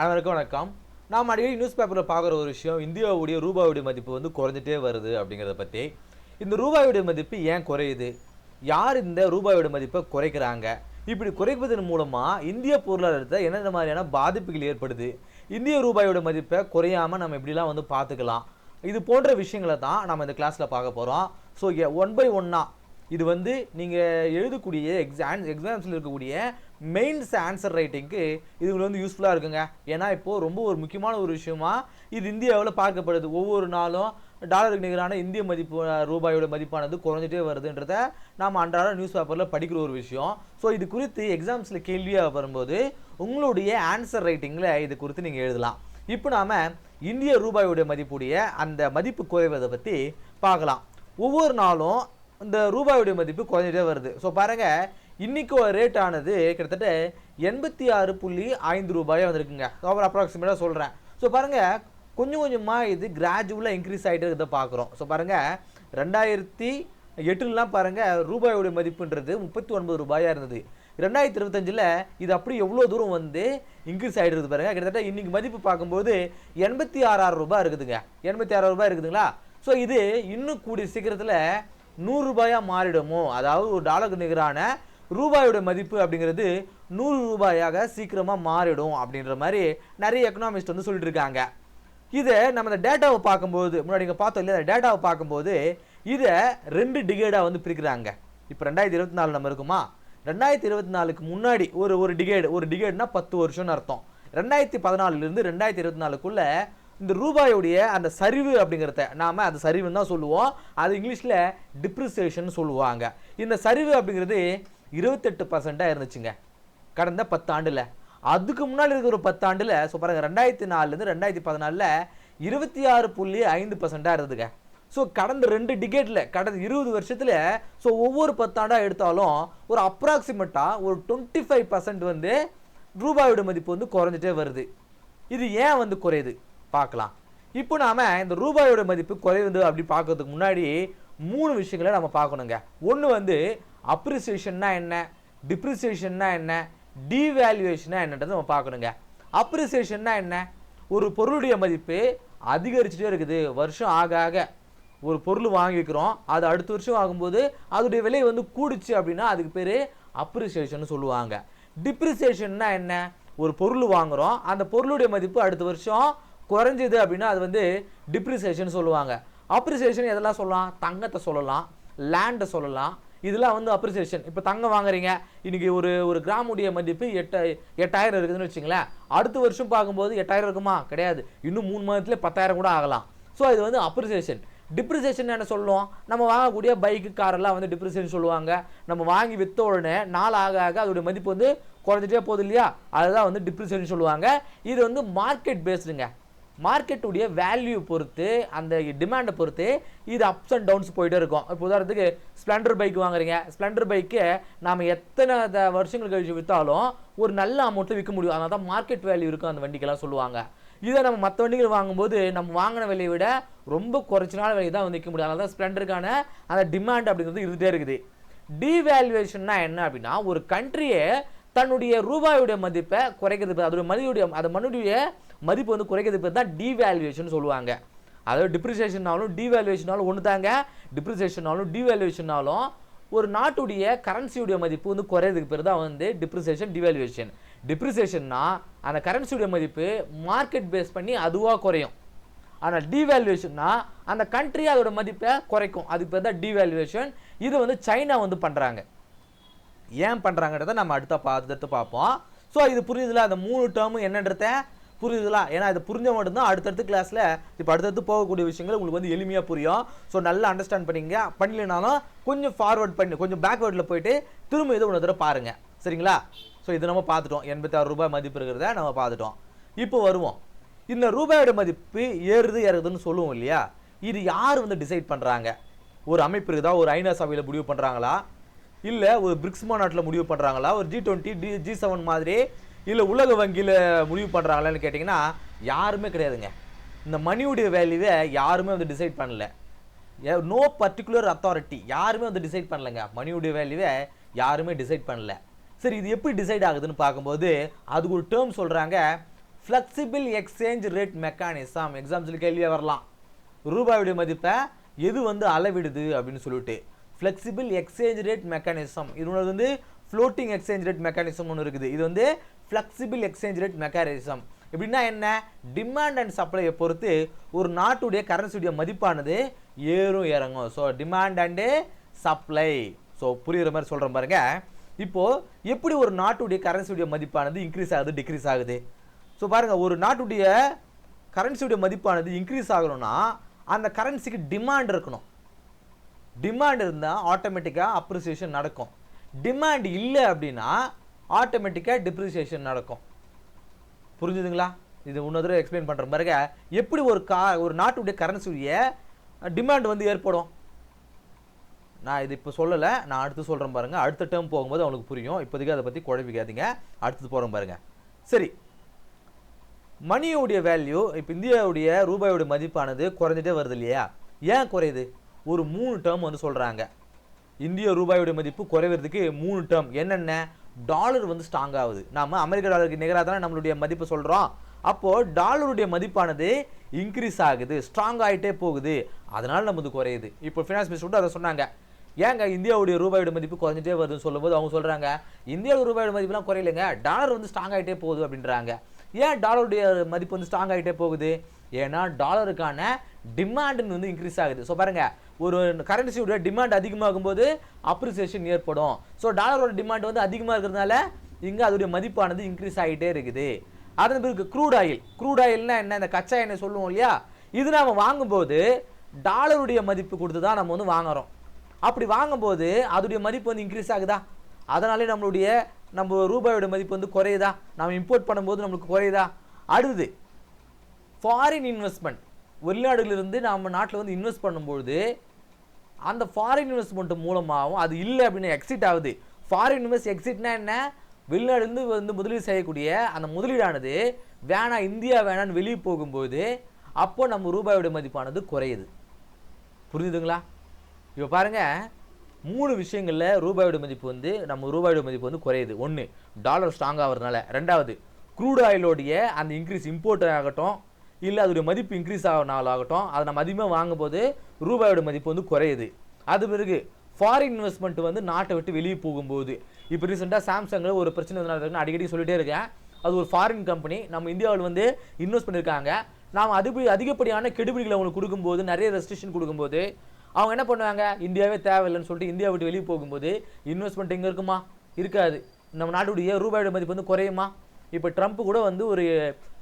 அனைவருக்கும் வணக்கம். நாம் அடிக்கடி நியூஸ் பேப்பரில் பார்க்குற ஒரு விஷயம் இந்தியாவுடைய ரூபாயுடைய மதிப்பு வந்து குறைஞ்சிட்டே வருது அப்படிங்கிறத பற்றி இந்த ரூபாயுடைய மதிப்பு ஏன் குறையுது? யார் இந்த ரூபாயோட மதிப்பை குறைக்கிறாங்க? இப்படி குறைப்பதன் மூலமாக இந்திய பொருளாதாரத்தை என்னென்ன மாதிரியான பாதிப்புகள் ஏற்படுது? இந்திய ரூபாயோட மதிப்பை குறையாமல் நம்ம எப்படிலாம் வந்து பார்த்துக்கலாம். இது போன்ற விஷயங்களை தான் நம்ம இந்த கிளாஸில் பார்க்க போகிறோம் ஸோ ஒன் பை ஒன்னா இது வந்து நீங்கள் எழுதக்கூடிய எக்ஸாம் எக்ஸாம்ஸில் இருக்கக்கூடிய மெயின்ஸ் ஆன்சர் ரைட்டிங்க்கு இது வந்து யூஸ்ஃபுல்லாக இருக்குங்க. ஏன்னா இப்போது ரொம்ப ஒரு முக்கியமான ஒரு விஷயமா இது இந்தியாவில் பார்க்கப்படுது. ஒவ்வொரு நாளும் டாலருக்கு நிகரான இந்திய மதிப்பு ரூபாயோட மதிப்பானது குறைஞ்சிட்டே வருதுன்றத நாம் அன்றாட நியூஸ் பேப்பரில் படிக்கிற ஒரு விஷயம். ஸோ இது குறித்து எக்ஸாம்ஸில் கேள்வியாக வரும்போது உங்களுடைய ஆன்சர் ரைட்டிங்கில் இது குறித்து நீங்கள் எழுதலாம். இப்போ நாம் இந்திய ரூபாயோடைய மதிப்புடைய அந்த மதிப்பு குறைவதை பற்றி பார்க்கலாம். ஒவ்வொரு நாளும் இந்த ரூபாயுடைய மதிப்பு குறைஞ்சிட்டே வருது. ஸோ பாருங்க ஒரு ரேட் ஆனது கிட்டத்தட்ட எண்பத்தி ஆறு புள்ளி ஐந்து ரூபாயாக வந்திருக்குங்க. ஓவர் அப்ராக்சிமேட்டாக சொல்கிறேன் ஸோ பாருங்கள் கொஞ்சம் கொஞ்சமாக இது கிராஜுவலாக இன்க்ரீஸ் ஆகிட்டு இருக்கிறத பார்க்குறோம். ஸோ பாருங்கள் ரெண்டாயிரத்தி எட்டுலாம் பாருங்கள் ரூபாயோடைய மதிப்புன்றது முப்பத்தி ஒன்பது ரூபாயாக இருந்தது. ரெண்டாயிரத்தி இருபத்தஞ்சில் இது அப்படி எவ்வளோ தூரம் வந்து இன்க்ரீஸ் ஆகிடுது பாருங்க. கிட்டத்தட்ட இன்றைக்கி மதிப்பு பார்க்கும்போது எண்பத்தி ஆறாயிரம் ரூபாய் இருக்குதுங்க. எண்பத்தி ஆறாயிரம் ரூபாய் இருக்குதுங்களா? ஸோ இது இன்னும் கூடிய சீக்கிரத்தில் நூறுரூபாயாக மாறிடுமோ? அதாவது ஒரு டாலருக்கு நிகரான ரூபாயோட மதிப்பு அப்படிங்கிறது நூறு ரூபாயாக சீக்கிரமாக மாறிடும் அப்படின்ற மாதிரி நிறைய எக்கனாமிஸ்ட் வந்து சொல்லிட்டு இருக்காங்க இதை நம்ம இந்த டேட்டாவை பார்க்கும்போது முன்னாடி இங்கே பார்த்தோம் இல்லையா அந்த டேட்டாவை பார்க்கும்போது இதை ரெண்டு டிகேடாக வந்து பிரிக்கிறாங்க. இப்போ ரெண்டாயிரத்தி இருபத்தி நாலு நம்ம இருக்குமா? ரெண்டாயிரத்தி இருபத்தி நாலுக்கு முன்னாடி ஒரு ஒரு டிகேடு ஒரு டிகேட்னா பத்து வருஷம்னு அர்த்தம். ரெண்டாயிரத்தி பதினாலுலேருந்து ரெண்டாயிரத்தி இருபத்தி நாலுக்குள்ள இந்த ரூபாயுடைய அந்த சரிவு அப்படிங்கிறத நாம் அந்த சரிவுன்னு தான் சொல்லுவோம். அது இங்கிலீஷில் டிப்ரிசியேஷன் சொல்லுவாங்க. இந்த சரிவு அப்படிங்கிறது இருபத்தெட்டு பர்சண்ட்டாக இருந்துச்சுங்க. கடந்த பத்தாண்டில். அதுக்கு முன்னாடி இருக்கிற ஒரு பத்தாண்டில் ஸோ பாருங்கள் ரெண்டாயிரத்தி நாலுலேருந்து ரெண்டாயிரத்தி பதினாலில் இருபத்தி ஆறு புள்ளி ஐந்து பர்சண்ட்டாக இருந்ததுங்க. ஸோ கடந்த ரெண்டு டிகேட்டில் கடந்த இருபது வருஷத்தில் ஸோ ஒவ்வொரு பத்தாண்டாக எடுத்தாலும் ஒரு அப்ராக்சிமேட்டாக ஒரு டுவெண்ட்டி ஃபைவ் பர்சன்ட் வந்து ரூபாயோட மதிப்பு வந்து குறைஞ்சிட்டே வருது. இது ஏன் வந்து குறையுது? பார்க்கலாம். இப்போ நாம் இந்த ரூபாயோட மதிப்பு குறையுது அப்படி பார்க்கறதுக்கு முன்னாடி மூணு விஷயங்களை நம்ம பார்க்கணுங்க. ஒன்று வந்து அப்ரிசியேஷன்னா என்ன? டிப்ரிசியேஷன்னா என்ன? டிவேல்யூவேஷனாக என்னன்றது நம்ம பார்க்கணுங்க. அப்ரிசியேஷன்னா என்ன? ஒரு பொருளுடைய மதிப்பு அதிகரிச்சுட்டே இருக்குது. வருஷம் ஆக ஆக ஒரு பொருள் வாங்கிக்கிறோம் அது அடுத்த வருஷம் ஆகும்போது அதோடைய விலை வந்து கூடுச்சு அப்படின்னா அதுக்கு பேர் அப்ரிசியேஷன் சொல்லுவாங்க. டிப்ரிசியேஷன்னா என்ன? ஒரு பொருள் வாங்குறோம். அந்த பொருளுடைய மதிப்பு அடுத்த வருஷம் குறைஞ்சிது அப்படின்னா அது வந்து டிப்ரிசியேஷன் சொல்லுவாங்க. அப்ரிசியேஷன் எதெல்லாம் சொல்லலாம்? தங்கத்தை சொல்லலாம் லேண்டை சொல்லலாம் இதெல்லாம் வந்து அப்ரிசியேஷன் இப்போ தங்கம் வாங்குறீங்க இன்னைக்கு ஒரு ஒரு கிராமுடைய மதிப்பு எட்ட எட்டாயிரம் இருக்குதுன்னு வச்சுங்களேன் அடுத்த வருஷம் பார்க்கும்போது எட்டாயிரம் இருக்குமா? கிடையாது. இன்னும் மூணு மாதத்துலேயே பத்தாயிரம் கூட ஆகலாம். ஸோ இது வந்து அப்ரிசியேஷன் டிப்ரிசியேஷன் என்ன சொல்லுவோம் நம்ம வாங்கக்கூடிய பைக்கு காரெல்லாம் வந்து டிப்ரிசியேஷன் சொல்லுவாங்க. நம்ம வாங்கி வித்த உடனே நாள் ஆக ஆக அதோடைய மதிப்பு வந்து குறைஞ்சிட்டே போகுது இல்லையா? அதுதான் வந்து டிப்ரிசியேஷன் சொல்லுவாங்க. இது வந்து மார்க்கெட் பேஸ்டுங்க மார்க்கெட்டுடைய வேல்யூ பொறுத்து அந்த டிமாண்டை பொறுத்து இது அப்ஸ் அண்ட் டவுன்ஸ் போயிட்டே இருக்கும். இப்போ உதாரணத்துக்கு ஸ்ப்ளெண்டர் பைக் வாங்குறீங்க. ஸ்ப்ளெண்டர் பைக்கு நாம் எத்தனை த- வருஷங்கள் கழிச்சு விற்றாலும் ஒரு நல்ல அமௌண்ட்டில் விற்க முடியும். அதனால தான் மார்க்கெட் வேல்யூ இருக்கும் அந்த வண்டிக்கெல்லாம் சொல்லுவாங்க. இதை நம்ம மற்ற வண்டிகள் வாங்கும்போது நம்ம வாங்கின விலையை விட ரொம்ப குறைச்சினால விலை தான் வந்து விற்க முடியும். அதனால தான் ஸ்ப்ளெண்டருக்கான அந்த டிமாண்ட் அப்படிங்கிறது இருந்துகிட்டே இருக்குது. டிவேல்யூவேஷன்னா என்ன அப்படின்னா ஒரு கண்ட்ரியே தன்னுடைய ரூபாயுடைய மதிப்பை குறைக்கிறது. அதோடைய அதோட மதிப்புடைய அந்த மண்ணுடைய மதிப்பு வந்து குறைக்கிறது பேர் தான் டீவேல்யூவேஷன் சொல்லுவாங்க. அதாவது டிப்ரிசியேஷன்னாலும் டிவேல்யூவேஷனாலும் ஒன்று தாங்க. டிப்ரிசியேஷனாலும் டீவேல்யூவேஷனாலும் ஒரு நாட்டுடைய கரன்சியுடைய மதிப்பு வந்து குறையதுக்கு பேர் தான் வந்து டிப்ரிசியேஷன் டிவேல்யூவேஷன் டிப்ரிசியேஷன்னா அந்த கரன்சியுடைய மதிப்பு மார்க்கெட் பேஸ் பண்ணி அதுவாக குறையும். ஆனால் டிவேல்யூவேஷன்னா அந்த கண்ட்ரி அதோட மதிப்பை குறைக்கும். அதுக்கு பேர் தான் டிவேல்யூவேஷன் இது வந்து சைனா வந்து பண்ணுறாங்க ஏன் பண்ணுறாங்கன்றத நம்ம அடுத்த பார்த்து பார்ப்போம். ஸோ இது புரியுதுல? அந்த மூணு டேர்மு என்னன்றத புரியுதுல? ஏன்னா இதை புரிஞ்ச மட்டும்தான் அடுத்தடுத்த கிளாஸில் இப்போ அடுத்தடுத்து போகக்கூடிய விஷயங்கள் உங்களுக்கு வந்து எளிமையாக புரியும். ஸோ நல்லா அண்டர்ஸ்டாண்ட் பண்ணிங்க பண்ணலைனாலும் கொஞ்சம் ஃபார்வர்ட் பண்ணி. கொஞ்சம் பேக்வேர்டில் போயிட்டு திரும்ப இதை ஒன்று தடவை பாருங்கள் சரிங்களா? ஸோ இது நம்ம பார்த்துட்டோம். எண்பத்தாறு ரூபாய் மதிப்பு இருக்கிறத நம்ம பார்த்துட்டோம். இப்போ வருவோம். இந்த ரூபாயோட மதிப்பு ஏறுது ஏறுதுன்னு சொல்லுவோம் இல்லையா? இது யார் வந்து டிசைட் பண்ணுறாங்க ஒரு அமைப்பு இருக்குதா? ஒரு ஐநா சபையில் முடிவு பண்ணுறாங்களா இல்லை ஒரு பிரிக்ஸ் மாநாட்டில் முடிவு பண்ணுறாங்களா ஒரு ஜி டுவெண்ட்டி டி ஜி செவன் மாதிரி இல்லை உலக வங்கியில் முடிவு பண்ணுறாங்களான்னு கேட்டிங்கன்னா யாருமே கிடையாதுங்க. இந்த மணியுடைய வேல்யூவை யாருமே வந்து டிசைட் பண்ணல. நோ பர்டிகுலர் அத்தாரிட்டி யாருமே வந்து டிசைட் பண்ணலங்க. மணியுடைய வேல்யூவை யாருமே டிசைட் பண்ணல. சரி இது எப்படி டிசைட் ஆகுதுன்னு பார்க்கும்போது அதுக்கு ஒரு டேர்ம் சொல்கிறாங்க ஃப்ளெக்சிபிள் எக்ஸ்சேஞ்ச் ரேட் மெக்கானிசம் எக்ஸாம்ஸில் கேள்வியாக வரலாம். ரூபாயுடைய மதிப்பை எது வந்து அளவிடுது அப்படின்னு சொல்லிட்டு. ஃப்ளெக்சிபிள் எக்ஸ்சேஞ்ச் ரேட் மெக்கானிசம் இது வந்து ஃப்ளோட்டிங் எக்ஸ்சேஞ்ச் ரேட் மெக்கானிசம் ஒன்று இருக்குது. இது வந்து ஃப்ளெக்சிபிள் எக்ஸ்சேஞ்ச் ரேட் மெக்கானிசம் எப்படின்னா என்ன? டிமாண்ட் அண்ட் சப்ளையை பொறுத்து ஒரு நாட்டுடைய கரன்சியுடைய மதிப்பானது ஏறும் இறங்கும். So demand and supply so புரிகிற மாதிரி சொல்கிறேன் பாருங்க. இப்போது எப்படி ஒரு நாட்டுடைய கரன்சியுடைய மதிப்பானது இன்க்ரீஸ் ஆகுது டிக்ரீஸ் ஆகுது? ஸோ பாருங்கள் ஒரு நாட்டுடைய கரன்சியுடைய மதிப்பானது இன்க்ரீஸ் ஆகணும்னா அந்த கரன்சிக்கு டிமாண்ட் இருக்கணும். டிமாண்ட் இருந்தால் ஆட்டோமேட்டிக்காக அப்ரிசியேஷன் நடக்கும். டிமாண்ட் இல்லை அப்படின்னா ஆட்டோமேட்டிக்காக டிப்ரிசியேஷன் நடக்கும். புரிஞ்சுதுங்களா? இது இன்னொரு தடவை எக்ஸ்பிளைன் பண்ணுற பாருங்க எப்படி ஒரு கா ஒரு நாட்டுடைய கரன்சியுடைய டிமாண்ட் வந்து ஏற்படும்? நான் இது இப்போ சொல்லலை நான் அடுத்து சொல்கிறேன் பாருங்கள் அடுத்த டேர்ம் போகும்போது அவங்களுக்கு புரியும். இப்போதைக்கு அதை பற்றி குழப்பிக்காதீங்க. அடுத்தது போகிறோம் பாருங்கள் சரி. மணியோடைய வேல்யூ இப்போ இந்தியாவுடைய ரூபாயோட மதிப்பானது குறைஞ்சிட்டே வருது இல்லையா? ஏன் குறையுது? ஒரு மூணு டேர்ம் வந்து சொல்கிறாங்க இந்திய ரூபாயோட மதிப்பு குறைவதுக்கு மூணு டேர்ம் என்னென்ன? டாலர் வந்து ஸ்ட்ராங் ஆகுது. நாம் அமெரிக்க டாலருக்கு நிகராக தானே நம்மளுடைய மதிப்பு சொல்கிறோம் அப்போது டாலருடைய மதிப்பானது இன்க்ரீஸ் ஆகுது ஸ்ட்ராங் ஆகிட்டே போகுது. அதனால் நமது குறையுது. இப்போ ஃபினான்ஸ் மினிஸ்டர் அதை சொன்னாங்க. ஏங்க இந்தியாவுடைய ரூபாயோட மதிப்பு குறைஞ்சிட்டே வருதுன்னு சொல்லும்போது அவங்க சொல்கிறாங்க இந்தியாவோட ரூபாயோட மதிப்புலாம் குறையலைங்க. டாலர் வந்து ஸ்ட்ராங் ஆகிட்டே போகுது அப்படின்றாங்க. ஏன் டாலருடைய மதிப்பு வந்து ஸ்ட்ராங் ஆகிட்டே போகுது? ஏன்னா டாலருக்கான டிமாண்டுன்னு வந்து இன்க்ரீஸ் ஆகுது. ஸோ பாருங்கள் ஒரு கரன்சியோட டிமாண்ட் அதிகமாகும் போது அப்ரிசியேஷன் ஏற்படும். ஸோ டாலரோட டிமாண்ட் வந்து அதிகமாக இருக்கிறதுனால இங்கே அதோடைய மதிப்பானது இன்க்ரீஸ் ஆகிட்டே இருக்குது. அதன் பிறகு க்ரூட் ஆயில் க்ரூட் ஆயில்னா என்ன? இந்த கச்சா எண்ணெய் சொல்லுவோம் இல்லையா? இது நாம் வாங்கும்போது டாலருடைய மதிப்பு கொடுத்து தான் நம்ம வந்து வாங்குறோம். அப்படி வாங்கும்போது அதோடைய மதிப்பு வந்து இன்க்ரீஸ் ஆகுதா? அதனாலே நம்மளுடைய நம்ம ரூபாயோட மதிப்பு வந்து குறையுதா? நம்ம இம்போர்ட் பண்ணும்போது நம்மளுக்கு குறையுதா? அடுத்தது ஃபாரின் இன்வெஸ்ட்மெண்ட் வெளிநாடுகளிலிருந்து நம்ம நாட்டில் வந்து இன்வெஸ்ட் பண்ணும்பொழுது அந்த ஃபாரின் இன்வெஸ்ட்மெண்ட் மூலமாகவும் அது இல்லை அப்படின்னு எக்ஸிட் ஆகுது. ஃபாரின் இன்வெஸ்ட் எக்ஸிட்னா என்ன? வெளிநாடுலேருந்து வந்து முதலீடு செய்யக்கூடிய அந்த முதலீடானது வேணாம் இந்தியா வேணான்னு வெளியே போகும்போது அப்போ நம்ம ரூபாயோட மதிப்பானது குறையுது. புரிஞ்சுதுங்களா? இப்போ பாருங்க மூணு விஷயங்களில் ரூபாயோட மதிப்பு வந்து நம்ம ரூபாயோட மதிப்பு வந்து குறையுது. ஒன்று டாலர் ஸ்ட்ராங் ஆகிறதுனால. ரெண்டாவது க்ரூட் ஆயிலோடைய அந்த இன்க்ரீஸ் இம்போர்ட் ஆகட்டும். இல்லை அதோடைய மதிப்பு இன்க்ரீஸ் ஆகினாலும் ஆகட்டும் அதை நம்ம அதிகமாக வாங்கும்போது ரூபாயோட மதிப்பு வந்து குறையுது. அது பிறகு ஃபாரின் இன்வெஸ்ட்மெண்ட் வந்து நாட்டை விட்டு வெளியே போகும்போது. இப்போ ரீசெண்டாக சாம்சங்கில் ஒரு பிரச்சனை இருக்குன்னு அடிக்கடி சொல்லிகிட்டே இருக்கேன். அது ஒரு ஃபாரின் கம்பெனி நம்ம இந்தியாவில் வந்து இன்வெஸ்ட் பண்ணியிருக்காங்க. நாம் அதிக அதிகப்படியான கெடுபிடிகளை அவங்களுக்கு கொடுக்கும்போது நிறைய ரெஸ்ட்ரிக்ஷன் கொடுக்கும்போது அவங்க என்ன பண்ணுவாங்க? இந்தியாவே தேவையில்லைன்னு சொல்லிட்டு இந்தியா விட்டு வெளியே போகும்போது இன்வெஸ்ட்மெண்ட் எங்கே இருக்குமா? இருக்காது. நம்ம நாட்டுடைய ரூபாயோட மதிப்பு வந்து குறையுமா? இப்போ ட்ரம்ப் கூட வந்து ஒரு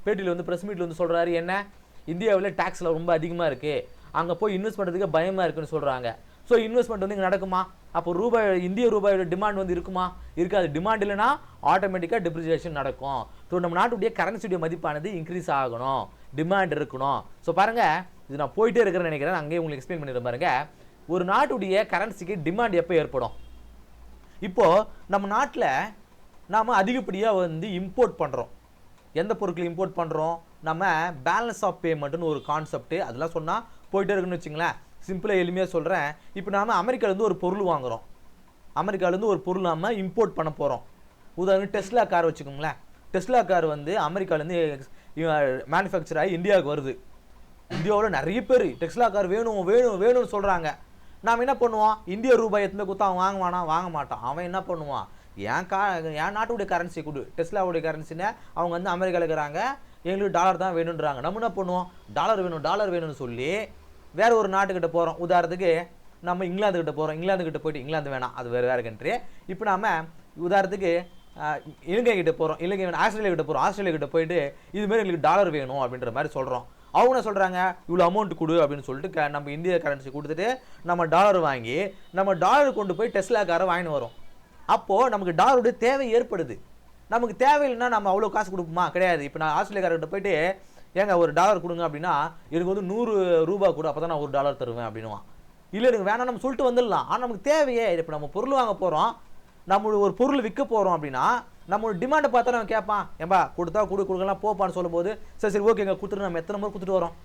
பேட்டியில் வந்து ப்ரெஸ் மீட்டில் வந்து சொல்கிறாரு என்ன? இந்தியாவில் டேக்ஸில் ரொம்ப அதிகமாக இருக்குது அங்கே போய் இன்வெஸ்ட் பண்ணுறதுக்கு பயமாக இருக்குன்னு சொல்கிறாங்க ஸோ இன்வெஸ்ட்மெண்ட் வந்து இங்கே நடக்குமா? அப்போ ரூபாய் இந்திய ரூபாயோட டிமாண்ட் வந்து இருக்குமா? இருக்காது. டிமாண்ட் இல்லைன்னா ஆட்டோமேட்டிக்காக டிப்ரிசியேஷன் நடக்கும். ஸோ நம்ம நாட்டுடைய கரன்சியுடைய மதிப்பானது இன்க்ரீஸ் ஆகணும். டிமாண்ட் இருக்கணும். ஸோ பாருங்கள் இது நான் போயிட்டே இருக்கிறேன்னு நினைக்கிறேன். அங்கேயே உங்களுக்கு எக்ஸ்பிளைன் பண்ணிடுறேன் பாருங்க. ஒரு நாட்டுடைய கரன்சிக்கு டிமாண்ட் எப்போ ஏற்படும்? இப்போது நம்ம நாட்டில் நாம் அதிகப்படியாக வந்து இம்போர்ட் பண்ணுறோம் எந்த பொருட்கள் இம்போர்ட் பண்ணுறோம் நம்ம பேலன்ஸ் ஆஃப் பேமெண்ட்னு ஒரு கான்செப்ட் அதெல்லாம் சொன்னால் போயிட்டே இருக்குன்னு வச்சுங்களேன். சிம்பிளாக எளிமையாக சொல்கிறேன் இப்போ நாம அமெரிக்காலேருந்து ஒரு பொருள் வாங்குறோம். அமெரிக்காலேருந்து ஒரு பொருள் நாம் இம்போர்ட் பண்ண போகிறோம் உதாரணம் டெஸ்லா கார் வச்சுக்கோங்களேன். டெஸ்லா கார் வந்து அமெரிக்காலேருந்து மேனுஃபேக்சர் ஆகி இந்தியாவுக்கு வருது. இந்தியாவில் நிறைய பேர் டெஸ்லா கார் வேணும் வேணும் வேணும்னு சொல்கிறாங்க நாம் என்ன பண்ணுவோம்? இந்திய ரூபாய் எத்தனை கொடுத்தா அவன் வாங்குவானா? வாங்க மாட்டான். அவன் என்ன பண்ணுவான்? என் கா என் நாட்டுடைய கரன்சி கொடு டெஸ்லாவுடைய கரன்சின்னு அவங்க வந்து அமெரிக்காவில் இருக்கிறாங்க. எங்களுக்கு டாலர் தான் வேணுன்றாங்க. நம்ம என்ன பண்ணுவோம்? டாலர் வேணும் டாலர் வேணும்னு சொல்லி வேற ஒரு நாட்டுக்கிட்ட போகிறோம் உதாரணத்துக்கு நம்ம இங்கிலாந்துக்கிட்ட போகிறோம் இங்கிலாந்துக்கிட்ட போயிட்டு இங்கிலாந்து வேணாம். அது வேறு வேறு கண்ட்ரி இப்போ நம்ம உதாரணத்துக்கு இலங்கை கிட்ட போகிறோம் இலங்கை வேணும். ஆஸ்திரேலியா கிட்ட போகிறோம் ஆஸ்திரேலியா கிட்ட போயிட்டு இது மாதிரி எங்களுக்கு டாலர் வேணும் அப்படின்ற மாதிரி சொல்கிறோம் அவங்க என்ன சொல்கிறாங்க இவ்வளோ அமௌண்ட் கொடு அப்படின்னு சொல்லிட்டு க- நம்ம இந்திய கரன்சி கொடுத்துட்டு நம்ம டாலர் வாங்கி நம்ம டாலர் கொண்டு போய் டெஸ்லா காரை வாங்கின்னு வரோம். அப்போது நமக்கு டாலருடைய தேவை ஏற்படுது. நமக்கு தேவையில்லைன்னா நம்ம அவ்வளோ காசு கொடுப்போமா? கிடையாது. இப்போ நான் ஆஸ்திரேலியாக்காரர்கிட்ட போயிட்டு ஏங்க ஒரு டாலர் கொடுங்க அப்படின்னா எனக்கு வந்து நூறு ரூபா கூட அப்போ தான் நான் ஒரு டாலர் தருவேன் அப்படின்னுவான். இல்லை எனக்கு வேணாம் நம்ம சொல்லிட்டு வந்துடலாம். ஆனால் நமக்கு தேவையே. இப்போ நம்ம பொருள் வாங்க போகிறோம் நம்ம ஒரு பொருள் விற்க போகிறோம் அப்படின்னா நம்மளோட டிமாண்டை பார்த்தா நம்ம கேட்பான் ஏன்பா கொடுத்தா கொடு கொடுக்கலாம் போப்பான்னு சொல்லும்போது சரி சரி ஓகேங்க கொடுத்துட்டு நம்ம எத்தனை முறை கொடுத்துட்டு வரோம்?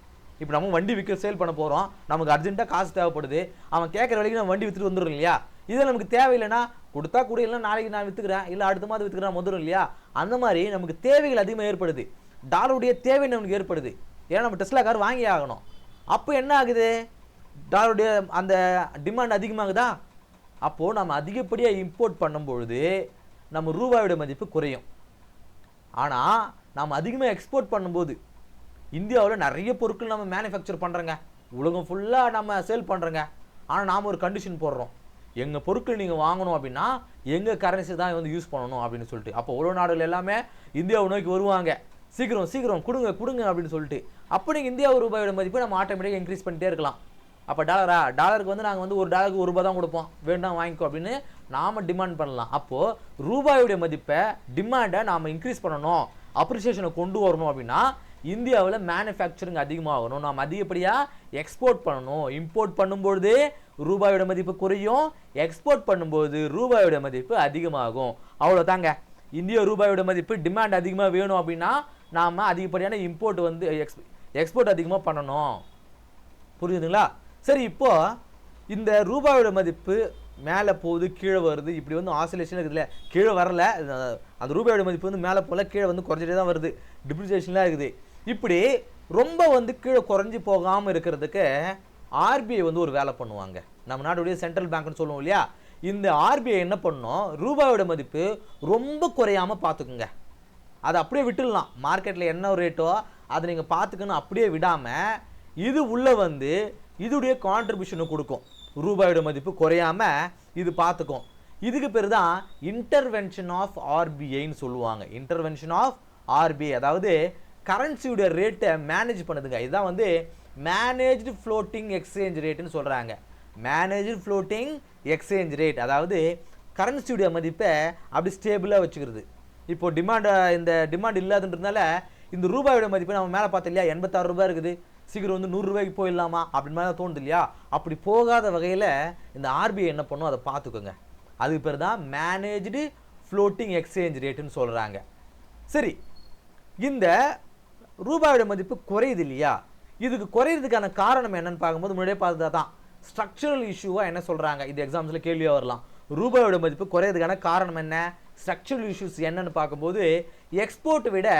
இப்போ நம்ம வண்டி விற்க சேல் பண்ண போகிறோம் நமக்கு அர்ஜென்ட்டாக காசு தேவைப்படுது. அவன் கேட்குற வரைக்கும் நம்ம வண்டி விற்றுட்டு வந்துடும் இல்லையா? இது நமக்கு தேவையில்லைன்னா கொடுத்தா கூட இல்லைன்னா நாளைக்கு நான் விற்றுக்கிறேன் இல்லை அடுத்த மாதம் விற்றுக்கிறேன் வந்துடும் இல்லையா? அந்த மாதிரி நமக்கு தேவைகள் அதிகமாக ஏற்படுது. டாலருடைய தேவை நமக்கு ஏற்படுது. ஏன்னா நம்ம டெஸ்லா கார் வாங்கி ஆகணும். அப்போ என்ன ஆகுது? டாலருடைய அந்த டிமாண்ட் அதிகமாகுதா? அப்போது நம்ம அதிகப்படியாக இம்போர்ட் பண்ணும்பொழுது நம்ம ரூபாயோட மதிப்பு குறையும். ஆனால் நாம் அதிகமாக எக்ஸ்போர்ட் பண்ணும்போது இந்தியாவில் நிறைய பொருட்கள் நம்ம மேனுஃபேக்சர் பண்ணுறோங்க உலகம் ஃபுல்லாக நம்ம சேல் பண்ணுறோங்க ஆனால் நாம் ஒரு கண்டிஷன் போடுறோம். எங்கள் பொருட்கள் நீங்கள் வாங்கணும் அப்படின்னா எங்கள் கரன்சி தான் வந்து யூஸ் பண்ணணும் அப்படின்னு சொல்லிட்டு. அப்போ உலக நாடுகள் எல்லாமே இந்தியாவை நோக்கி வருவாங்க. சீக்கிரம் சீக்கிரம் கொடுங்க கொடுங்க அப்படின்னு சொல்லிட்டு. அப்போ நீங்கள் இந்தியா ரூபாயோட மதிப்பை நம்ம ஆட்டோமேட்டிக்காக இன்க்ரீஸ் பண்ணிட்டே இருக்கலாம். அப்போ டாலரா டாலருக்கு வந்து நாங்கள் வந்து ஒரு டாலருக்கு ஒரு ரூபாய் தான் கொடுப்போம். வேண்டாம் வாங்கிக்கோ அப்படின்னு நாம் டிமாண்ட் பண்ணலாம். அப்போது ரூபாயுடைய மதிப்பை டிமாண்டை நாம் இன்க்ரீஸ் பண்ணணும். அப்ரிசியேஷனை கொண்டு வரணும் அப்படின்னா இந்தியாவில் மேனுஃபேக்சரிங் அதிகமாகணும். நாம் அதிகப்படியாக எக்ஸ்போர்ட் பண்ணணும். இம்போர்ட் பண்ணும்பொழுது ரூபாயோட மதிப்பு குறையும். எக்ஸ்போர்ட் பண்ணும்போது ரூபாயோட மதிப்பு அதிகமாகும். அவ்வளோதாங்க இந்திய ரூபாயோட மதிப்பு டிமாண்ட் அதிகமாக வேணும் அப்படின்னா நாம் அதிகப்படியான இம்போர்ட் வந்து எக்ஸ் எக்ஸ்போர்ட் அதிகமாக பண்ணணும். புரியுதுங்களா? சரி இப்போ இந்த ரூபாயோட மதிப்பு மேலே போகுது கீழே வருது. இப்படி வந்து ஆசிலேஷன் இருக்குதுல்ல. கீழே வரல. அந்த ரூபாயோட மதிப்பு வந்து மேலே போகல கீழே வந்து குறைஞ்சிட்டே தான் வருது. டிப்ரிசியேஷன்லாம் இருக்குது. இப்படி ரொம்ப வந்து கீழே குறைஞ்சி போகாமல் இருக்கிறதுக்கு ஆர்பிஐ வந்து ஒரு வேலை பண்ணுவாங்க. நம்ம நாட்டுடைய சென்ட்ரல் பேங்க்னு சொல்லுவோம் இல்லையா? இந்த ஆர்பிஐ என்ன பண்ணோம்? ரூபாயோட மதிப்பு ரொம்ப குறையாம பார்த்துக்குங்க அதை அப்படியே விட்டுடலாம். மார்க்கெட்டில் என்ன ரேட்டோ அதை நீங்கள் பார்த்துக்கணும் அப்படியே விடாமல் இது உள்ளே வந்து இதுடைய கான்ட்ரிபியூஷனை கொடுக்கும். ரூபாயோட மதிப்பு குறையாம இது பார்த்துக்கும் இதுக்கு பேர் தான் இன்டர்வென்ஷன் ஆஃப் ஆர்பிஐன்னு சொல்லுவாங்க. இன்டர்வென்ஷன் ஆஃப் ஆர்பிஐ அதாவது கரன்சியுடைய ரேட்டை மேனேஜ் பண்ணுதுங்க. இதுதான் வந்து மேனேஜ்டு ஃப்ளோட்டிங் எக்ஸ்சேஞ்ச் ரேட்டுன்னு சொல்கிறாங்க மேனேஜ்டு ஃப்ளோட்டிங் எக்ஸ்சேஞ்ச் ரேட் அதாவது கரன்சியுடைய மதிப்பை அப்படி ஸ்டேபிளாக வச்சுக்கிறது. இப்போ டிமாண்ட் இந்த டிமாண்ட் இல்லாதுன்றதுனால இந்த ரூபாயோட மதிப்பை நம்ம மேலே பார்த்தோம் இல்லையா? எண்பத்தாறு ரூபாய் இருக்குது. சீக்கிரம் வந்து நூறுரூவாய்க்கு போயிடலாமா? அப்படின்னு மாதிரி தோணுது இல்லையா? அப்படி போகாத வகையில் இந்த ஆர்பிஐ என்ன பண்ணும்? அதை பார்த்துக்கோங்க. அதுக்கு பேர் தான் மேனேஜ்டு ஃப்ளோட்டிங் எக்ஸ்சேஞ்ச் ரேட்டுன்னு சொல்கிறாங்க சரி. இந்த ரூபாயோட மதிப்பு குறையுது இல்லையா? இதுக்கு குறையிறதுக்கான காரணம் என்னன்னு பார்க்கும்போது முன்னாடியே பார்த்ததா தான் ஸ்ட்ரக்சரல் இஷ்யூவாக என்ன சொல்கிறாங்க இது எக்ஸாம்ஸில் கேள்வியாக வரலாம். ரூபாயோட மதிப்பு குறையிறதுக்கான காரணம் என்ன? ஸ்ட்ரக்சரல் இஷ்யூஸ் என்னன்னு பார்க்கும்போது எக்ஸ்போர்ட் விட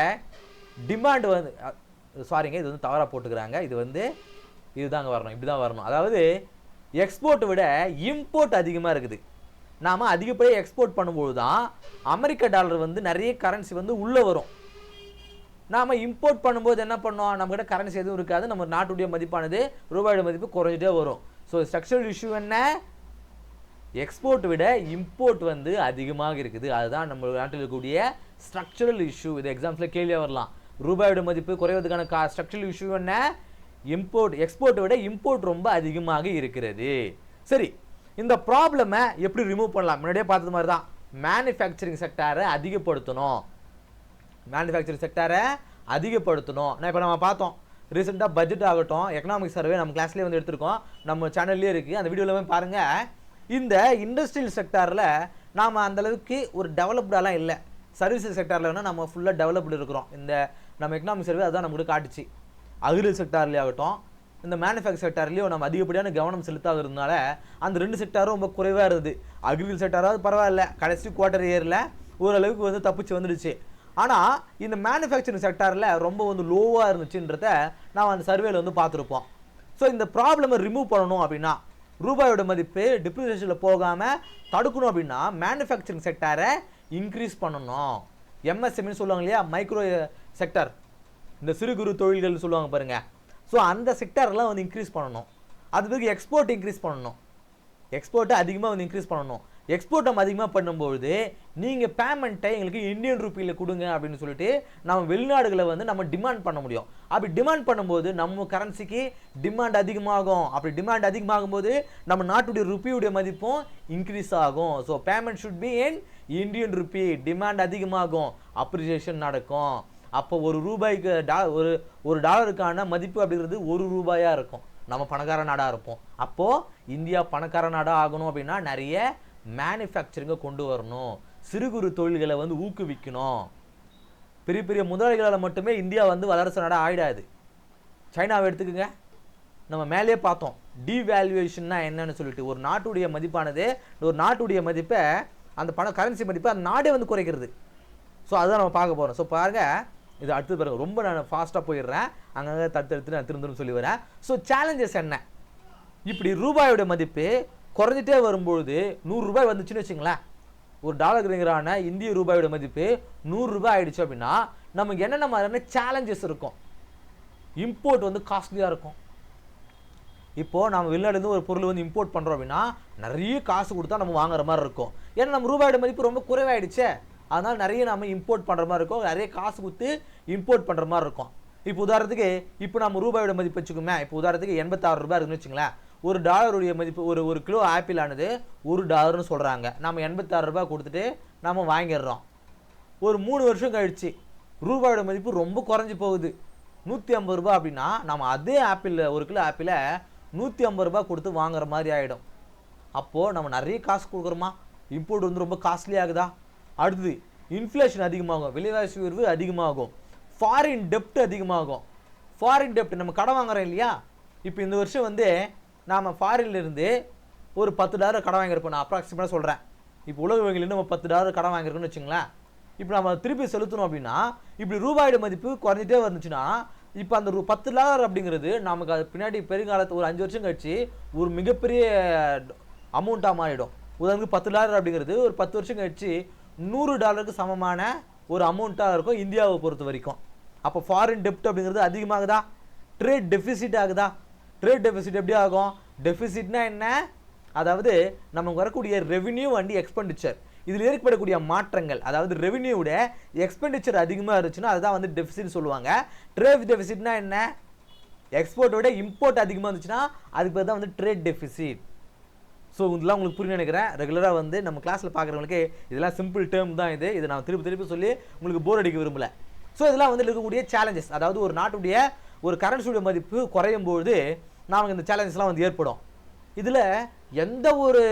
டிமாண்ட் வந்து சாரிங்க இது வந்து தவறாக போட்டுக்கிறாங்க. இது வந்து இதுதாங்க வரணும் இப்படி தான் வரணும். அதாவது எக்ஸ்போர்ட்டை விட இம்போர்ட் அதிகமாக இருக்குது. நாம் அதிகப்படியாக எக்ஸ்போர்ட் பண்ணும்போது தான் அமெரிக்க டாலர் வந்து நிறைய கரன்சி வந்து உள்ளே வரும். நாம் இம்போர்ட் பண்ணும்போது என்ன பண்ணோம்? நம்மகிட்ட கரன்சி எதுவும் இருக்காது. நம்ம நாட்டுடைய மதிப்பானது ரூபாயோட மதிப்பு குறைஞ்சிட்டே வரும். ஸோ ஸ்ட்ரக்சரல் இஷ்யூ என்ன? எக்ஸ்போர்ட் விட இம்போர்ட் வந்து அதிகமாக இருக்குது. அதுதான் நம்ம நாட்டில் இருக்கக்கூடிய ஸ்ட்ரக்சரல் இஷ்யூ இது எக்ஸாம்ஸில் கேள்வியாக வரலாம். ரூபாயோட மதிப்பு குறைவதற்கான கா ஸ்ட்ரக்சரல் இஷ்யூ என்ன? இம்போர்ட் எக்ஸ்போர்ட்டை விட இம்போர்ட் ரொம்ப அதிகமாக இருக்கிறது. சரி இந்த ப்ராப்ளமை எப்படி ரிமூவ் பண்ணலாம்? முன்னாடியே பார்த்தது மாதிரி தான் மேனுஃபேக்சரிங் செக்டாரை அதிகப்படுத்தணும். மேனுஃபேக்சரிங் செக்டாரை அதிகப்படுத்தணும். நான் இப்போ நம்ம பார்த்தோம். ரீசெண்டாக பட்ஜெட் ஆகட்டும் எக்கனாமிக் சர்வே நம்ம கிளாஸ்லேயே வந்து எடுத்திருக்கோம். நம்ம சேனல்லே இருக்குது அந்த வீடியோவில் போய் பாருங்கள் இந்த இண்டஸ்ட்ரியல் செக்டாரில் நாம் அந்தளவுக்கு ஒரு டெவலப்டாலாம் இல்லை. சர்வீசஸ் செக்டாரில் வேணால் நம்ம ஃபுல்லாக டெவலப்டு இருக்கிறோம். இந்த நம்ம எக்கனாமிக் சர்வே அதான் நமக்கு காட்டுச்சு. அக்ரிகல் செக்டார்லேயே ஆகட்டும் இந்த மேனுஃபேக்சர் செக்டார்லேயும் நம்ம அதிகப்படியான கவனம் செலுத்தாகிறதுனால அந்த ரெண்டு செக்டாரும் ரொம்ப குறைவாக இருந்தது. அக்ரிகல் செக்டாராவது பரவாயில்ல. கடைசி குவார்ட்டர் இயரில் ஓரளவுக்கு வந்து தப்பிச்சு வந்துடுச்சு. ஆனால் இந்த மேனுஃபேக்சரிங் செக்டாரில் ரொம்ப வந்து லோவாக இருந்துச்சுன்றத நாம் அந்த சர்வேல வந்து பார்த்துருப்போம். ஸோ இந்த ப்ராப்ளமை ரிமூவ் பண்ணணும் அப்படின்னா ரூபாயோட மதிப்பு டிப்ரிசியேஷனில் போகாமல் தடுக்கணும் அப்படின்னா மேனுஃபேக்சரிங் செக்டாரை இன்க்ரீஸ் பண்ணணும். எம்எஸ்எம்னு சொல்லுவாங்க இல்லையா? மைக்ரோ செக்டார் இந்த சிறு குறு தொழில்கள் சொல்லுவாங்க பாருங்கள் ஸோ அந்த செக்டார்லாம் வந்து இன்க்ரீஸ் பண்ணணும். அது பிறகு எக்ஸ்போர்ட் இன்க்ரீஸ் பண்ணணும். எக்ஸ்போர்ட்டை அதிகமாக வந்து இன்க்ரீஸ் பண்ணணும். எக்ஸ்போர்ட் நம்ம அதிகமாக பண்ணும்பொழுது நீங்கள் பேமெண்ட்டை எங்களுக்கு இந்தியன் ருப்பியில் கொடுங்க அப்படின்னு சொல்லிட்டு நம்ம வெளிநாடுகளை வந்து நம்ம டிமாண்ட் பண்ண முடியும். அப்படி டிமாண்ட் பண்ணும்போது நம்ம கரன்சிக்கு டிமாண்ட் அதிகமாகும். அப்படி டிமாண்ட் அதிகமாகும் போது நம்ம நாட்டுடைய ருப்பியுடைய மதிப்பும் இன்க்ரீஸ் ஆகும். So payment should be in Indian rupee demand அதிகமாகும். அப்ரிசியேஷன் நடக்கும். அப்போ ஒரு ரூபாய்க்கு டா ஒரு ஒரு டாலருக்கான மதிப்பு அப்படிங்கிறது ஒரு ரூபாயாக இருக்கும். நம்ம பணக்கார நாடாக இருப்போம். அப்போது இந்தியா பணக்கார நாடாக ஆகணும் அப்படின்னா நிறைய மேனுஃபேக்சரிங்கை கொண்டு வரணும். சிறு குறு தொழில்களை வந்து ஊக்குவிக்கணும். பெரிய பெரிய முதலாளிகளால் மட்டுமே இந்தியா வந்து வல்லரசு நாடாக ஆகிடாது சைனாவை எடுத்துக்கோங்க. நம்ம மேலே பார்த்தோம். டிவேல்யூவேஷன்னா என்னன்னு சொல்லிட்டு ஒரு நாட்டுடைய மதிப்பானது ஒரு நாட்டுடைய மதிப்பை அந்த பண கரன்சி மதிப்பை அந்த நாடே வந்து குறைக்கிறது. ஸோ அதுதான் நம்ம பார்க்க போகிறோம் ஸோ பாருங்க. இது அடுத்து பாருங்கள் ரொம்ப நான் ஃபாஸ்ட்டாக போயிடுறேன். அங்கங்கே தடுத்து எடுத்து நான் திரும்ப சொல்லி வரேன். ஸோ சேலஞ்சஸ் என்ன? இப்படி ரூபாயோட மதிப்பு குறைஞ்சிட்டே வரும்பொழுது நூறுரூபாய் வந்துச்சுன்னு வச்சுங்களேன். ஒரு டாலருங்கிறான இந்திய ரூபாயோட மதிப்பு நூறுரூபாய் ஆயிடுச்சு அப்படின்னா நமக்கு என்னென்ன மாதிரியான சேலஞ்சஸ் இருக்கும்? இம்போர்ட் வந்து காஸ்ட்லியாக இருக்கும். இப்போது நம்ம வெளிநாடுலேருந்து ஒரு பொருள் வந்து இம்போர்ட் பண்ணுறோம் அப்படின்னா நிறைய காசு கொடுத்தா நம்ம வாங்குற மாதிரி இருக்கும். ஏன்னா நம்ம ரூபாயோட மதிப்பு ரொம்ப குறைவாயிடுச்சே. அதனால் நிறைய நம்ம இம்போர்ட் பண்ணுற மாதிரி இருக்கும். நிறைய காசு கொடுத்து இம்போர்ட் பண்ணுற மாதிரி இருக்கும். இப்போ உதாரணத்துக்கு இப்போ நம்ம ரூபாயோட மதிப்பு வச்சுக்கோமே. இப்போ உதாரணத்துக்கு எண்பத்தாறு ரூபாய் இருக்குன்னு வச்சுங்களேன். ஒரு டாலருடைய மதிப்பு ஒரு ஒரு கிலோ ஆப்பிள் ஆனது ஒரு டாலர்னு சொல்கிறாங்க நம்ம எண்பத்தாறு ரூபாய் கொடுத்துட்டு நம்ம வாங்கிடுறோம். ஒரு மூணு வருஷம் கழிச்சு ரூபாயோட மதிப்பு ரொம்ப குறைஞ்சி போகுது. நூற்றி ஐம்பது ரூபா அப்படின்னா நம்ம அதே ஆப்பிளில் ஒரு கிலோ ஆப்பிளை நூற்றி ஐம்பது ரூபா கொடுத்து வாங்குற மாதிரி ஆகிடும் அப்போது நம்ம நிறைய காசு கொடுக்குறோமா? இம்போர்ட் வந்து ரொம்ப காஸ்ட்லி ஆகுதா? அடுத்தது இன்ஃப்ளேஷன் அதிகமாகும். விலைவாசி உயர்வு அதிகமாகும். ஃபாரின் டெப்ட் அதிகமாகும். ஃபாரின் டெப்ட் நம்ம கடன் வாங்குறோம் இல்லையா? இப்போ இந்த வருஷம் வந்து நாம் ஃபாரின்லேருந்து ஒரு பத்து டாலர் கடன் வாங்கியிருப்போம் நான் அப்ராக்சிமேட்டாக சொல்கிறேன் இப்போ உலக வங்கியில் நம்ம பத்து டாலர் கடன் வாங்கியிருக்கோம்னு வச்சுங்களேன். இப்போ நம்ம திருப்பி செலுத்தணும் அப்படின்னா இப்படி ரூபாயோட மதிப்பு குறைஞ்சிட்டே வந்துச்சுன்னா இப்போ அந்த ரூ பத்து டாலர் அப்படிங்கிறது நமக்கு அது பின்னாடி பெருங்காலத்து ஒரு அஞ்சு வருஷம் கழிச்சு ஒரு மிகப்பெரிய அமௌண்ட்டாக மாறிடும். உதாரணத்துக்கு பத்து டாலர் அப்படிங்கிறது ஒரு பத்து வருஷம் கழிச்சு நூறு டாலருக்கு சமமான ஒரு அமௌண்ட்டாக இருக்கும் இந்தியாவை பொறுத்த வரைக்கும். அப்போ ஃபாரின் டெப்ட் அப்படிங்கிறது அதிகமாகுதா? ட்ரேட் டெஃபிசிட் ஆகுதா? ட்ரேட் டெபிசிட் எப்படி ஆகும்? டெபிசிட்னா என்ன? அதாவது நமக்கு வரக்கூடிய ரெவின்யூ அண்ட் எக்ஸ்பெண்டிச்சர் இதில் ஏற்படக்கூடிய மாற்றங்கள் அதாவது ரெவென்யூவோட எக்ஸ்பெண்டிச்சர் அதிகமாக இருந்துச்சுன்னா அதுதான் வந்து டெபிசிட் சொல்லுவாங்க. ட்ரேட் டெபிசிட்னா என்ன? எக்ஸ்போர்ட்டோட இம்போர்ட் அதிகமாக இருந்துச்சுன்னா அதுக்கு பேர் தான் வந்து ட்ரேட் டெபிசிட் ஸோ இதெல்லாம் உங்களுக்கு புரியும் நினைக்கிறேன். ரெகுலராக வந்து நம்ம கிளாஸில் பார்க்குறவங்களுக்கு இதெல்லாம் சிம்பிள் டேர்ம் தான் இது. இதை நான் திருப்பி திருப்பி சொல்லி உங்களுக்கு போர் அடிக்க விரும்பல. ஸோ இதெல்லாம் வந்து இருக்கக்கூடிய சேலஞ்சஸ் அதாவது ஒரு நாட்டுடைய ஒரு கரன்சியுடைய மதிப்பு குறையும் பொழுது நமக்கு இந்த சேலஞ்சஸ்லாம் வந்து ஏற்படும். இதில் எந்த ஒரு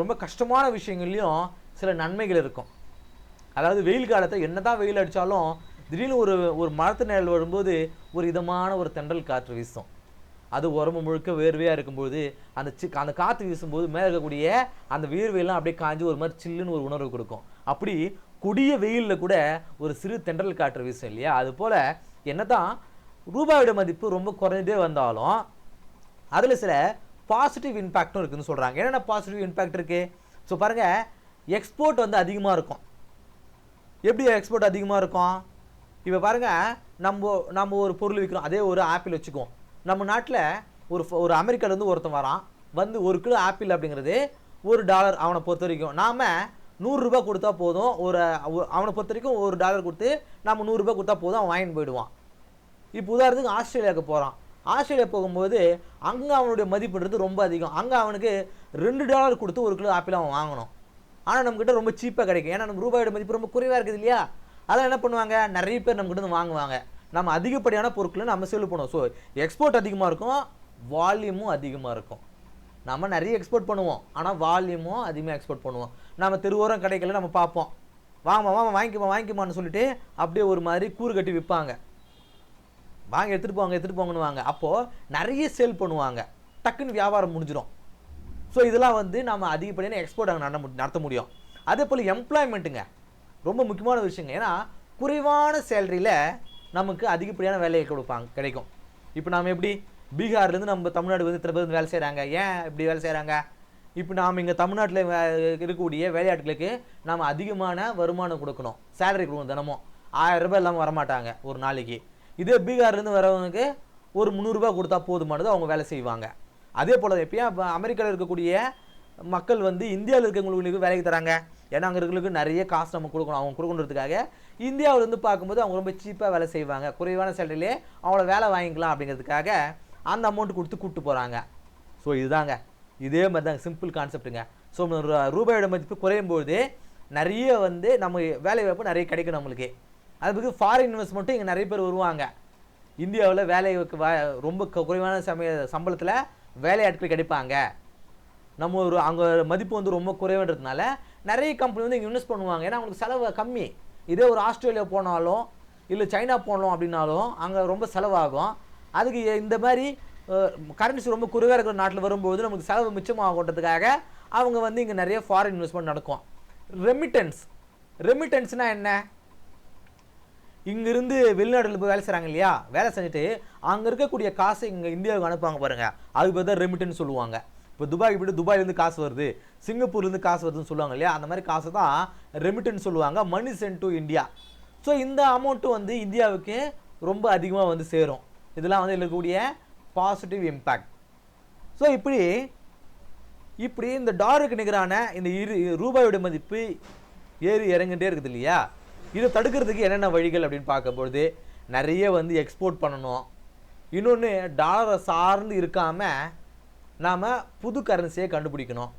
ரொம்ப கஷ்டமான விஷயங்கள்லையும் சில நன்மைகள் இருக்கும். அதாவது வெயில் காலத்தில் என்னதான் வெயில் அடித்தாலும் திடீர்னு ஒரு ஒரு மரத்து நிழல் வரும்போது ஒரு இதமான ஒரு தென்றல் காற்று வீசும். அது உரம்பு முழுக்க வேர்வையாக இருக்கும்போது அந்த சி அந்த காற்று வீசும்போது மேலே இருக்கக்கூடிய அந்த வேர்வையெல்லாம் அப்படியே காஞ்சி ஒரு மாதிரி சில்லுன்னு ஒரு உணர்வு கொடுக்கும். அப்படி கொடிய வெயிலில் கூட ஒரு சிறு தென்றல் காற்று வீசும் இல்லையா? அது போல் என்னதான் ரூபாயோட மதிப்பு ரொம்ப குறைஞ்சிட்டே வந்தாலும் அதில் சில பாசிட்டிவ் இம்பேக்டும் இருக்குதுன்னு சொல்கிறாங்க என்னென்ன பாசிட்டிவ் இம்பேக்ட் இருக்குது ஸோ பாருங்கள் எக்ஸ்போர்ட் வந்து அதிகமாக இருக்கும். எப்படி எக்ஸ்போர்ட் அதிகமாக இருக்கும்? இப்போ பாருங்கள் நம்ம நம்ம ஒரு பொருள் விற்கிறோம் அதே ஒரு ஆப்பிள் வச்சுக்குவோம். நம்ம நாட்டில் ஒரு ஒரு அமெரிக்காலேருந்து ஒருத்தன் வரான். வந்து ஒரு கிலோ ஆப்பிள் அப்படிங்கிறது ஒரு டாலர் அவனை பொறுத்த வரைக்கும். நாம் நூறுரூபா கொடுத்தா போதும். ஒரு அவனை பொறுத்த வரைக்கும் ஒரு டாலர் கொடுத்து நம்ம நூறுரூபா கொடுத்தா போதும். அவன் வாங்கிட்டு போயிடுவான். இப்போ உதாரணத்துக்கு ஆஸ்திரேலியாவுக்கு போகிறான் ஆஸ்திரேலியா போகும்போது அங்கே அவனுடைய மதிப்புன்றது ரொம்ப அதிகம். அங்கே அவனுக்கு ரெண்டு டாலர் கொடுத்து ஒரு கிலோ ஆப்பிள் அவன் வாங்கணும். ஆனால் நம்மக்கிட்ட ரொம்ப சீப்பாக கிடைக்கும். ஏன்னா நம்ம ரூபாயோட மதிப்பு ரொம்ப குறைவாக இருக்குது இல்லையா? அதெல்லாம் என்ன பண்ணுவாங்க? நிறைய பேர் நம்மக்கிட்ட இருந்து வாங்குவாங்க. நம்ம அதிகப்படியான பொருட்களை நம்ம செல் பண்ணுவோம். ஸோ எக்ஸ்போர்ட் அதிகமாக இருக்கும் வால்யூமும் அதிகமாக இருக்கும். நம்ம நிறைய எக்ஸ்போர்ட் பண்ணுவோம். ஆனால் வால்யூமும் அதிகமாக எக்ஸ்போர்ட் பண்ணுவோம். நம்ம தெருவோரம் கடைகளில் நம்ம பார்ப்போம். வாங்க வாங்க வாங்கிக்குமா வாங்கிக்குமான்னு சொல்லிட்டு அப்படியே ஒரு மாதிரி கூறு கட்டி விற்பாங்க வாங்க எடுத்துகிட்டு போங்க எடுத்துகிட்டு போங்கன்னு வாங்க அப்போது நிறைய சேல் பண்ணுவாங்க. டக்குன்னு வியாபாரம் முடிஞ்சிடும் ஸோ இதெல்லாம் வந்து நம்ம அதிகப்படியான எக்ஸ்போர்ட் அங்கே நட நடத்த முடியும். அதே போல் எம்ப்ளாய்மெண்ட்டுங்க ரொம்ப முக்கியமான விஷயங்க. ஏன்னா குறைவான சேலரியில் நமக்கு அதிகப்படியான வேலையை கொடுப்பாங்க கிடைக்கும். இப்போ நாம் எப்படி? பீகார்லேருந்து நம்ம தமிழ்நாடு வந்து இத்தனை பேர் வேலை செய்கிறாங்க ஏன் இப்படி வேலை செய்கிறாங்க இப்போ நாம் இங்கே தமிழ்நாட்டில் இருக்கக்கூடிய விளையாட்டுகளுக்கு நாம் அதிகமான வருமானம் கொடுக்கணும். சேலரி கொடுக்கணும் தினமும். ஆயிரம் ரூபாய் இல்லாமல் வரமாட்டாங்க ஒரு நாளைக்கு. இதே பீகார்லேருந்து வரவங்களுக்கு ஒரு முந்நூறுரூபா கொடுத்தா போதுமானது அவங்க வேலை செய்வாங்க. அதே போல் எப்பயும் இப்போ அமெரிக்காவில் இருக்கக்கூடிய மக்கள் வந்து இந்தியாவில் இருக்கிறவங்களுக்கு வேலைக்கு தராங்க. ஏன்னா அங்கே இருக்கிறவங்களுக்கு நிறைய காசு நம்ம கொடுக்கணும். அவங்க கொடுக்கணுன்றதுக்காக இந்தியாவில் இருந்து பார்க்கும்போது அவங்க ரொம்ப சீப்பாக வேலை செய்வாங்க. குறைவான சேலரியிலே அவங்கள வேலை வாங்கிக்கலாம் அப்படிங்கிறதுக்காக அந்த அமௌண்ட் கொடுத்து கூப்பிட்டு போகிறாங்க ஸோ இதுதாங்க. இதே மாதிரி தாங்க சிம்பிள் கான்செப்ட்டுங்க ஸோ ரூபாயோட மதிப்பு குறையும் போது நிறைய வந்து நம்ம வேலை வாய்ப்பு நிறைய கிடைக்கும் நம்மளுக்கு. அதுக்கு ஃபாரின் இன்வெஸ்ட்மெண்ட்டும் இங்கே நிறைய பேர் வருவாங்க. இந்தியாவில் வேலைக்கு வா ரொம்ப குறைவான சமய சம்பளத்தில் வேலையாட்கள் கிடைப்பாங்க. நம்ம ஒரு அங்கே மதிப்பு வந்து ரொம்ப குறைவுன்றதுனால நிறைய கம்பெனி வந்து இங்கே இன்வெஸ்ட் பண்ணுவாங்க. ஏன்னா அவங்களுக்கு செலவு கம்மி. இதே ஒரு ஆஸ்திரேலியா போனாலும் இல்லை சைனா போனோம் அப்படின்னாலும் அங்கே ரொம்ப செலவாகும். அதுக்கு இந்த மாதிரி கரன்சி ரொம்ப குறைவாக இருக்கிற நாட்டில் வரும்போது நமக்கு செலவு மிச்சமாகன்றதுக்காக அவங்க வந்து இங்கே நிறைய ஃபாரின் இன்வெஸ்ட்மெண்ட் நடக்கும். ரெமிட்டன்ஸ் ரெமிட்டன்ஸ்னால் என்ன? இங்கிருந்து வெளிநாட்டில் போய் வேலை செய்கிறாங்க இல்லையா? வேலை செஞ்சுட்டு அங்கே இருக்கக்கூடிய காசை இங்கே இந்தியாவுக்கு அனுப்புவாங்க பாருங்கள் அதுக்கு பேர் தான் ரெமிட்டுன்னு சொல்லுவாங்க. இப்போ துபாய்க்கு போய்ட்டு துபாயிலேருந்து காசு வருது. சிங்கப்பூர்லேருந்து காசு வருதுன்னு சொல்லுவாங்க இல்லையா? அந்த மாதிரி காசு தான் ரெமிட்டுன்னு சொல்லுவாங்க. Money sent to India so இந்த அமௌண்ட்டும் வந்து இந்தியாவுக்கு ரொம்ப அதிகமாக வந்து சேரும். இதெல்லாம் வந்து இருக்கக்கூடிய பாசிட்டிவ் இம்பேக்ட் ஸோ இப்படி இப்படி இந்த டாலருக்கு நிகரான இந்த இரு ரூபாயோட மதிப்பு ஏறி இறங்கிட்டே இருக்குது இல்லையா? இதை தடுக்கிறதுக்கு என்னென்ன வழிகள் அப்படின்னு பார்க்கும்பொழுது நிறைய வந்து எக்ஸ்போர்ட் பண்ணணும். இன்னொன்று டாலரை சார்ந்து இருக்காமல் நாம் புது கரன்சியை கண்டுபிடிக்கணும்.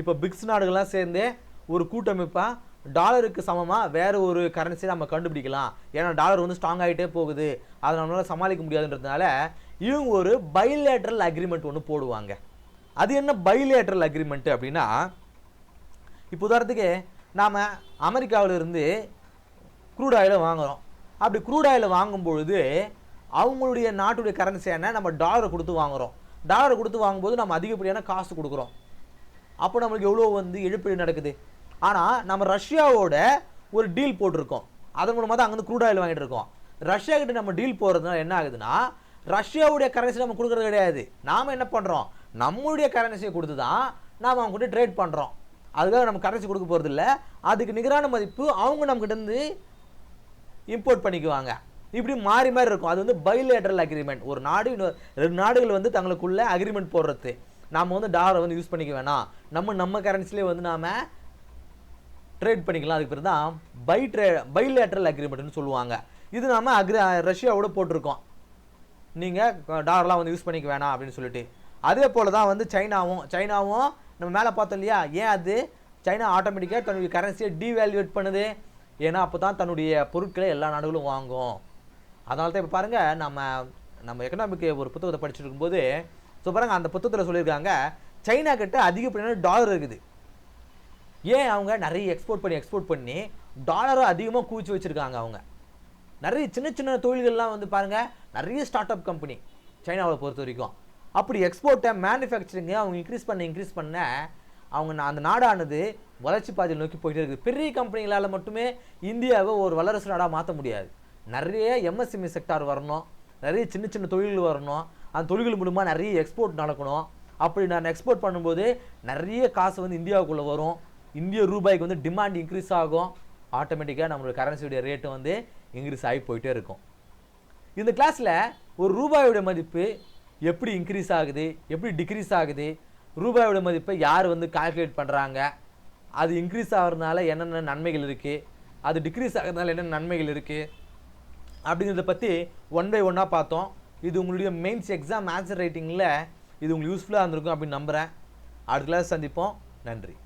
இப்போ பிக்ஸ் நாடுகள்லாம் சேர்ந்து ஒரு கூட்டமைப்பாக டாலருக்கு சமமாக வேறு ஒரு கரன்சியை நம்ம கண்டுபிடிக்கலாம். ஏன்னா டாலர் வந்து ஸ்ட்ராங் ஆகிட்டே போகுது. அதை நம்மளால் சமாளிக்க முடியாதுன்றதுனால இவங்க ஒரு பைலேட்ரல் அக்ரிமெண்ட் ஒன்று போடுவாங்க. அது என்ன பைலேட்ரல் அக்ரிமெண்ட் அப்படின்னா இப்போ உதாரணத்துக்கு நாம் அமெரிக்காவிலிருந்து க்ரூட் ஆயிலை வாங்குகிறோம் அப்படி க்ரூட் ஆயிலை வாங்கும் பொழுது அவங்களுடைய நாட்டுடைய கரன்சி என்ன? நம்ம டாலரை கொடுத்து வாங்குகிறோம் டாலரை கொடுத்து வாங்கும்போது நம்ம அதிகப்படியான காசு கொடுக்குறோம். அப்போ நம்மளுக்கு எவ்வளோ வந்து இழப்பீடு நடக்குது? ஆனால் நம்ம ரஷ்யாவோட ஒரு டீல் போட்டிருக்கோம். அதன் மூலமாக தான் அங்கேருந்து க்ரூட் ஆயில் வாங்கிட்டு இருக்கோம். ரஷ்யா கிட்ட நம்ம டீல் போகிறதுனால என்ன ஆகுதுன்னா ரஷ்யாவுடைய கரன்சி நம்ம கொடுக்குறது கிடையாது. நாம் என்ன பண்ணுறோம் நம்மளுடைய கரன்சியை கொடுத்து தான் நாம் அவங்க கிட்ட ட்ரேட் பண்ணுறோம் அதுக்காக நம்ம கரன்சி கொடுக்க போகிறது இல்லை அதுக்கு நிகரான மதிப்பு அவங்க நம்மகிட்டேருந்து இம்போர்ட் பண்ணிக்குவாங்க. இப்படி மாறி மாறி இருக்கும். அது வந்து பைலேட்ரல் அக்ரிமெண்ட் ஒரு நாடு இன்னொரு ரெண்டு நாடுகள் வந்து தங்களுக்குள்ள அக்ரிமெண்ட் போடுறது. நாம் வந்து டாலரை வந்து யூஸ் பண்ணிக்க வேணாம். நம்ம நம்ம கரன்சிலே வந்து நாம் ட்ரேட் பண்ணிக்கலாம். அதுக்கு பேர் தான் பை ட்ரே பைலேட்ரல் அக்ரிமெண்ட்னு சொல்லுவாங்க. இது நாம் அக்ரி ரஷ்யாவோட போட்டிருக்கோம். நீங்கள் டாலர்லாம் வந்து யூஸ் பண்ணிக்க வேணாம் அப்படின்னு சொல்லிட்டு. அதே போல் தான் வந்து சைனாவும் சைனாவும் நம்ம மேலே பார்த்தோம் இல்லையா? ஏன் அது? சைனா ஆட்டோமேட்டிக்காக தன்னுடைய கரன்சியை டீவேல்யூவேட் பண்ணுது. ஏன்னா அப்போ தான் தன்னுடைய பொருட்களை எல்லா நாடுகளும் வாங்கும். அதனால தான் இப்போ பாருங்கள் நம்ம நம்ம எக்கனாமிக் ஒரு புத்தகத்தை படிச்சுட்டு இருக்கும்போது ஸோ பாருங்கள் அந்த புத்தகத்தில் சொல்லியிருக்காங்க சைனா கிட்ட அதிகப்படியான டாலர் இருக்குது. ஏன் அவங்க நிறைய எக்ஸ்போர்ட் பண்ணி எக்ஸ்போர்ட் பண்ணி டாலரை அதிகமாக குவிச்சு வச்சுருக்காங்க அவங்க. நிறைய சின்ன சின்ன தொழில்கள்லாம் வந்து பாருங்கள் நிறைய ஸ்டார்ட் அப் கம்பெனி சைனாவை பொறுத்த வரைக்கும். அப்படி எக்ஸ்போர்ட்டை மேனுஃபேக்சரிங்கை அவங்க இன்க்ரீஸ் பண்ண இன்க்ரீஸ் பண்ண அவங்க அந்த நாடானது வளர்ச்சி பாதையில் நோக்கி போயிட்டே இருக்குது. பெரிய கம்பெனிகளால் மட்டுமே இந்தியாவை ஒரு வல்லரசு நாடாக மாற்ற முடியாது. நிறைய எம்எஸ்எம்இ செக்டார் வரணும். நிறைய சின்ன சின்ன தொழில்கள் வரணும். அந்த தொழில்கள் மூலமாக நிறைய எக்ஸ்போர்ட் நடக்கணும். அப்படி நான் எக்ஸ்போர்ட் பண்ணும்போது நிறைய காசு வந்து இந்தியாவுக்குள்ளே வரும். இந்திய ரூபாய்க்கு வந்து டிமாண்ட் இன்க்ரீஸ் ஆகும். ஆட்டோமேட்டிக்காக நம்மளோட கரன்சியுடைய ரேட்டு வந்து இன்க்ரீஸ் ஆகி போயிட்டே இருக்கும். இந்த கிளாஸில் ஒரு ரூபாயோட மதிப்பு எப்படி இன்க்ரீஸ் ஆகுது? எப்படி டிக்ரீஸ் ஆகுது? ரூபாயோட மதிப்பை யார் வந்து கால்குலேட் பண்ணுறாங்க அது இன்க்ரீஸ் ஆகிறதுனால என்னென்ன நன்மைகள் இருக்குது அது டிக்ரீஸ் ஆகிறதுனால என்னென்ன நன்மைகள் இருக்குது அப்படிங்கிறத பற்றி ஒன் பை ஒன்னாக பார்த்தோம். இது உங்களுடைய மெயின்ஸ் எக்ஸாம் ஆன்சர் ரைட்டிங்கில் இது உங்களுக்கு யூஸ்ஃபுல்லாக இருந்திருக்கும் அப்படின்னு நம்புகிறேன் அடுத்த கிளாஸ் சந்திப்போம். நன்றி.